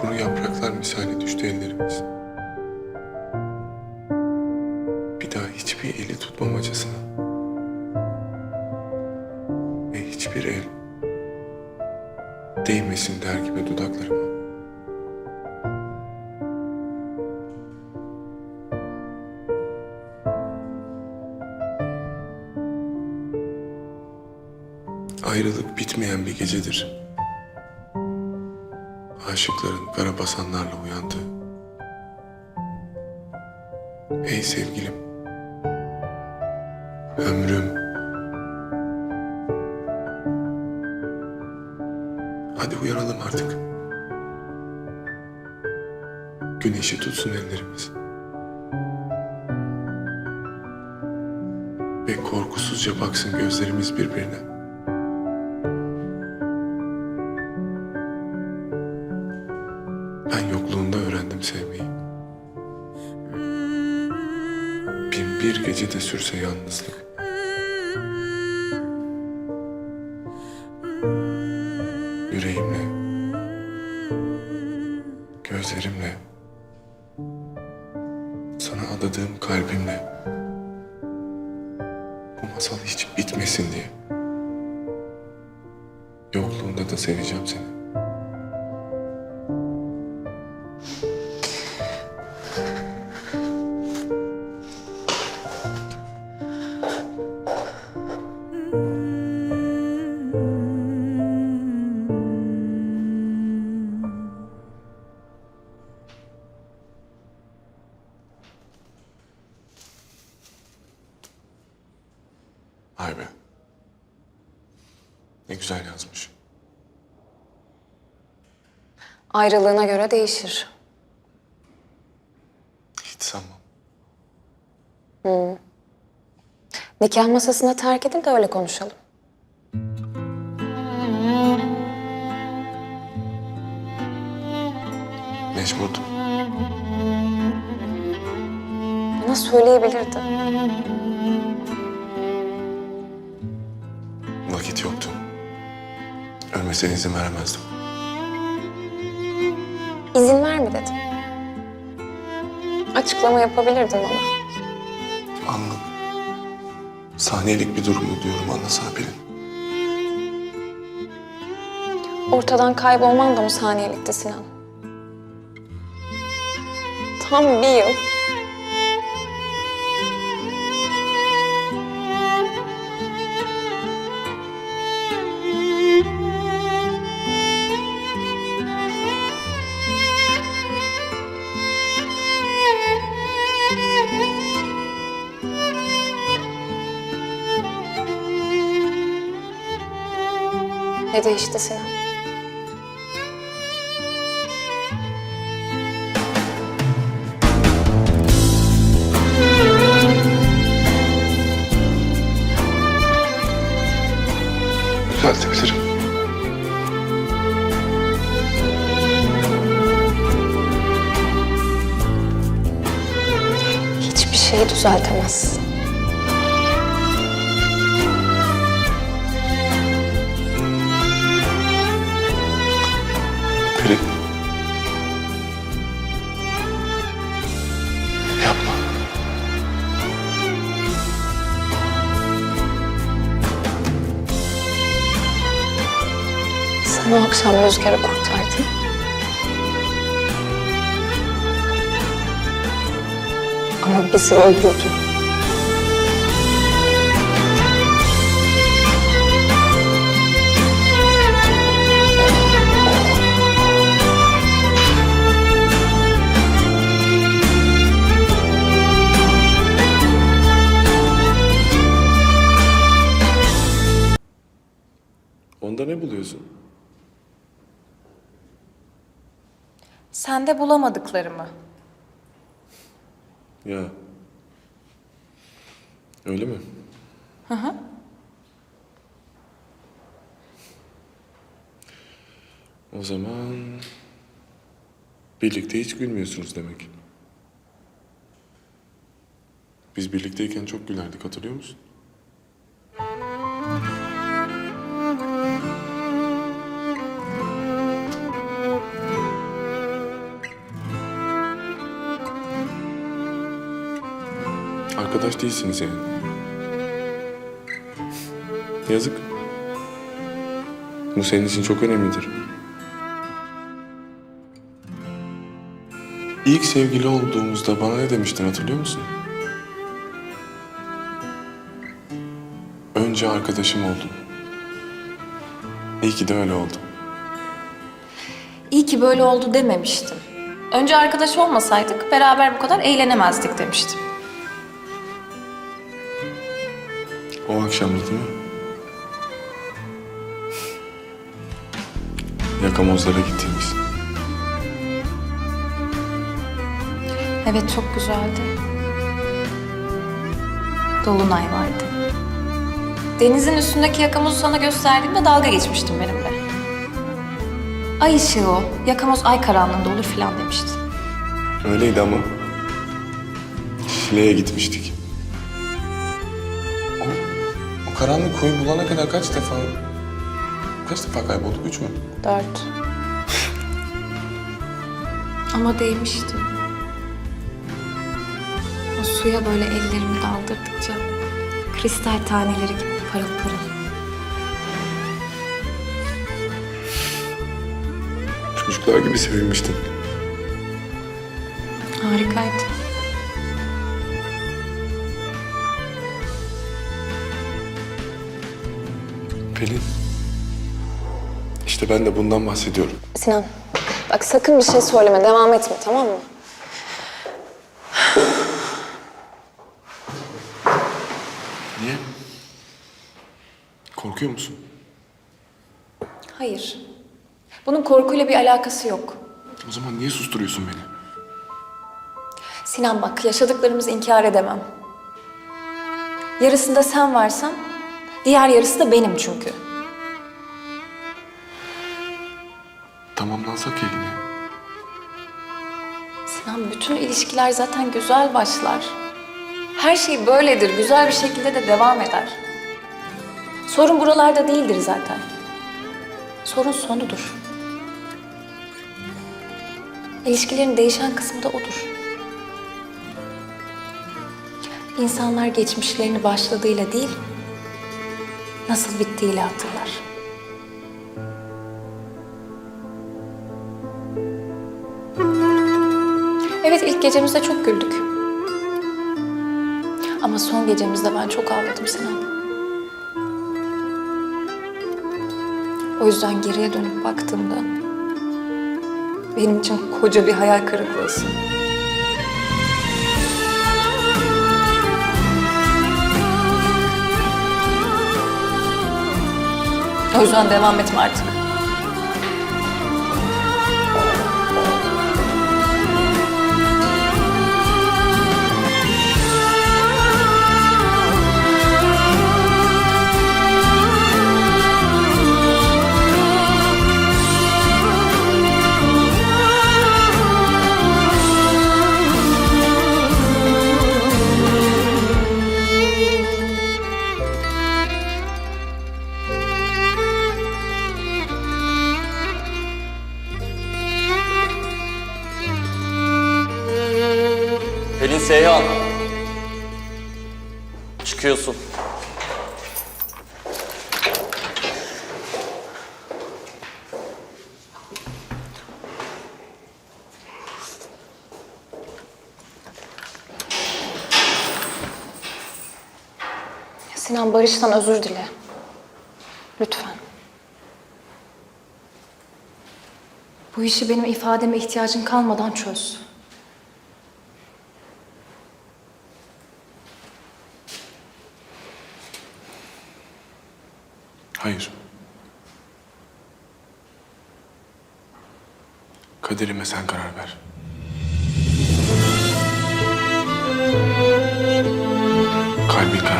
Kuru yapraklar misali düştü ellerimiz. Bir daha hiçbir eli tutmamacasına. Ve hiçbir el değmesin der gibi dudaklarıma. Ayrılık bitmeyen bir gecedir. Aşıkların karabasanlarla uyandığı. Ey sevgilim. Ömrüm. Hadi uyanalım artık. Güneşi tutsun ellerimiz. Ve korkusuzca baksın gözlerimiz birbirine. Bin bir gece de sürse yalnızlık. Yüreğimle, gözlerimle, sana adadığım kalbimle bu masal hiç bitmesin diye. Yokluğunda da seveceğim seni. Be. Ne güzel yazmış. Ayrılığına göre değişir. Hiç sanmam. Nikah masasına terk edin de öyle konuşalım. Mecburdum. Bana söyleyebilirdin. Ölmesine izin veremezdim. İzin verme dedim. Açıklama yapabilirdin bana. Anlık. Saniyelik bir durumu diyorum anlasana Pelin. Ortadan kaybolman da mı saniyelikti Sinan? Tam bir yıl. Ne değişti Sinan? Düzeltebilirim. Hiçbir şeyi düzeltemezsin. Sen o akşam rüzgarı kurtardın. Ama bizi öldürdün. Sende bulamadıklarımı. Ya. Öyle mi? Hı hı. O zaman birlikte hiç gülmüyorsunuz demek. Biz birlikteyken çok gülerdik hatırlıyor musun? Arkadaş değilsiniz yani. Yazık. Bu senin için çok önemlidir. İlk sevgili olduğumuzda bana ne demiştin hatırlıyor musun? Önce arkadaşım oldun. İyi ki de öyle oldu. İyi ki böyle oldu dememiştim. Önce arkadaş olmasaydık beraber bu kadar eğlenemezdik demiştim. Akşamdı değil mi? Yakamozlara gittiğimiz. Evet çok güzeldi. Dolunay vardı. Denizin üstündeki yakamozu sana gösterdiğimde dalga geçmiştin benimle. Ay ışığı o. Yakamoz ay karanlığında olur filan demiştin. Öyleydi ama. Şile'ye gitmiştik. Karanlık koyu bulana kadar kaç defa... Kaç defa kaybolduk? Üç mü? Dört. Ama değmişti. O suya böyle ellerimi daldırdıkça kristal taneleri gibi parıl parıl. Çocuklar gibi sevinmiştin. Harikaydı. Pelin. İşte ben de bundan bahsediyorum. Sinan, bak sakın bir şey söyleme, devam etme tamam mı? Niye? Korkuyor musun? Hayır. Bunun korkuyla bir alakası yok. O zaman niye susturuyorsun beni? Sinan bak yaşadıklarımızı inkar edemem. Yarısında sen varsan diğer yarısı da benim çünkü. Tamamlansak ya yine. Sinan bütün ilişkiler zaten güzel başlar. Her şey böyledir. Güzel bir şekilde de devam eder. Sorun buralarda değildir zaten. Sorun sonudur. İlişkilerin değişen kısmı da odur. İnsanlar geçmişlerini başladığıyla değil, nasıl bittiğiyle hatırlar. Evet ilk gecemizde çok güldük. Ama son gecemizde ben çok ağladım Sinan. O yüzden geriye dönüp baktığımda benim için koca bir hayal kırıklığısın. O yüzden devam etme artık. Pelin Seyhan. Çıkıyorsun. Sinan Barış'tan özür dile. Lütfen. Bu işi benim ifademe ihtiyacın kalmadan çöz. Hayır. Kaderime sen karar ver. Kalbin karar